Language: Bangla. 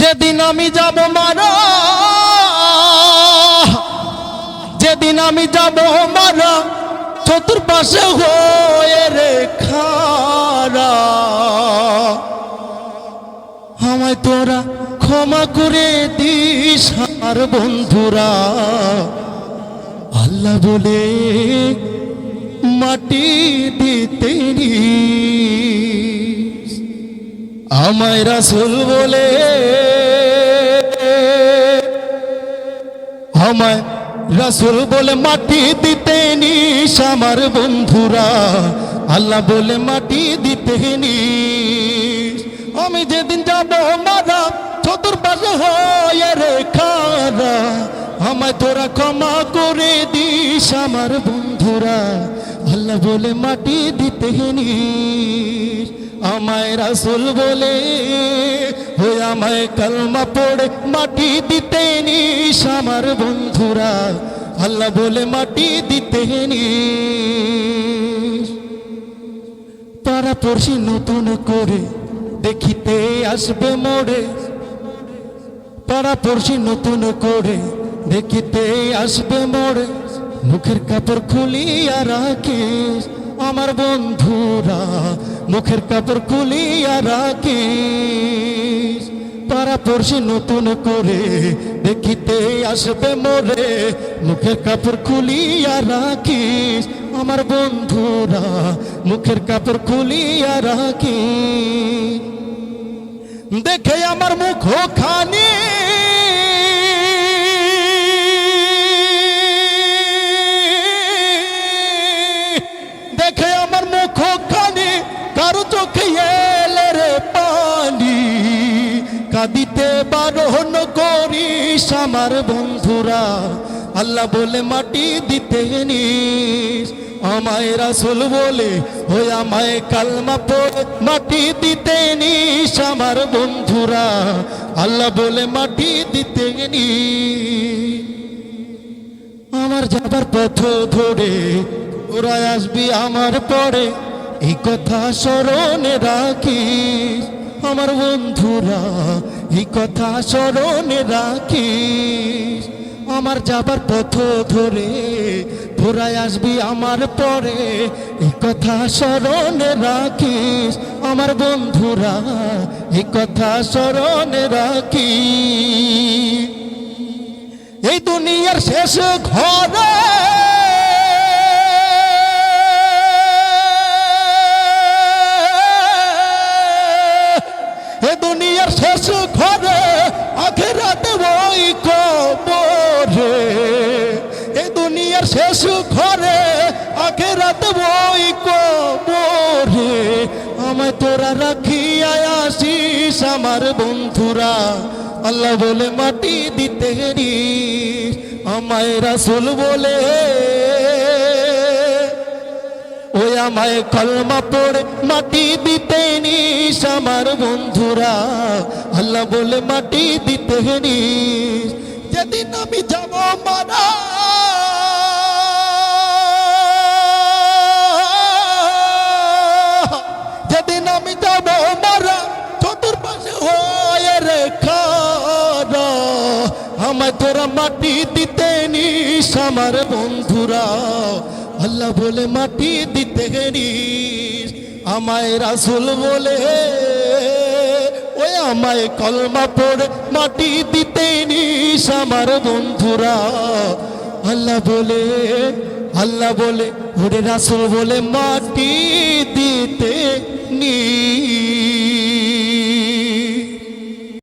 যেদিন আমি যাব মারা, যেদিন আমি যাব মারা, চতুর্পাশে হয়ে রে খারা আমায় তোরা ক্ষমা করে দিস আর বন্ধুরা আল্লাহ বলে মাটি দিতে। আমায় রাসুল বলে, আমায় রাসুল বলে, মাটি দিতে নিস আমার বন্ধুরা। আল্লাহ বলে, মাটি দিতে নিস। আমি যেদিন যাব মারা, চতুর্পাশে হয়ে রে খারা। আমায় তোরা ক্ষমা করে দিস আমার বন্ধুরা। আল্লাহ বলে, মাটি দিতে নিস। আমায় রাসুল বলে হয়ে আমায় কালমা পড়ে মাটি দিতে নিস আমার বন্ধুরা। আল্লাহ বলে, মাটি দিতে নিস। পাড়া পড়শি নতুন করে দেখিতে আসবে মোড়ে। তারা পড়শি নতুন করে দেখিতে আসবে মোড়ে। মুখের কাপড় খুলিয়া রাখিস আমার বন্ধুরা, মুখের কাপড় খুলিয়া রাখিস। পাড়া পড়শি নতুন করে দেখিতে আসবে মোরে। মুখের কাপড় খুলিয়া রাখিস। আমার বন্ধুরা, মুখের কাপড় খুলিয়া রাখিস। দেখে আমার মুখ খানি কাঁদিতে বারণ করিস আমার বন্ধুরা। আল্লাহ বলে মাটি দিতে নিস। আমায় রাসুল বলে, ওই আমায় কালমা পড়ে, মাটি দিতে নিস আমার বন্ধুরা। আল্লাহ বলে মাটি দিতে নিস। আমার যাবার পথ ধরে ওরা আসবি আমার পরে, এই কথা স্মরণে রাখিস। আমার বন্ধুরা, এই কথা স্মরণে রাখিস। আমার যাবার পথ ধরে তোরাই আসবি আমার পরে। এই কথা স্মরণে রাখিস। আমার বন্ধুরা, এই কথা স্মরণে রাখিস। এই দুনিয়ার শেষ ঘরে দুনিয়ার শেষ ঘরে আখেরাতে ওই কবরে। আমায় তোরা রাখিয়া আসিস আমার বন্ধুরা। আল্লাহ বলে মাটি দিতে আমায় রাসুল বলে। ওই আমায় কলমা পড়ে মাটি দিতে নিস আমার বন্ধুরা। আল্লাহ বলে মাটি দিতে নিস যেদিন আমি যাব মারা আমায় তোরা মাটি দিতে নিস, আমার বন্ধুরা। আল্লাহ বলে মাটি দিতে নিস, আমায় রাসুল বলে, ওই আমায় কলমা পড়ে মাটি দিতে নিস, আমার বন্ধুরা। আল্লাহ বলে আল্লাহ বলে, ওরে রাসুল বলে মাটি দিতে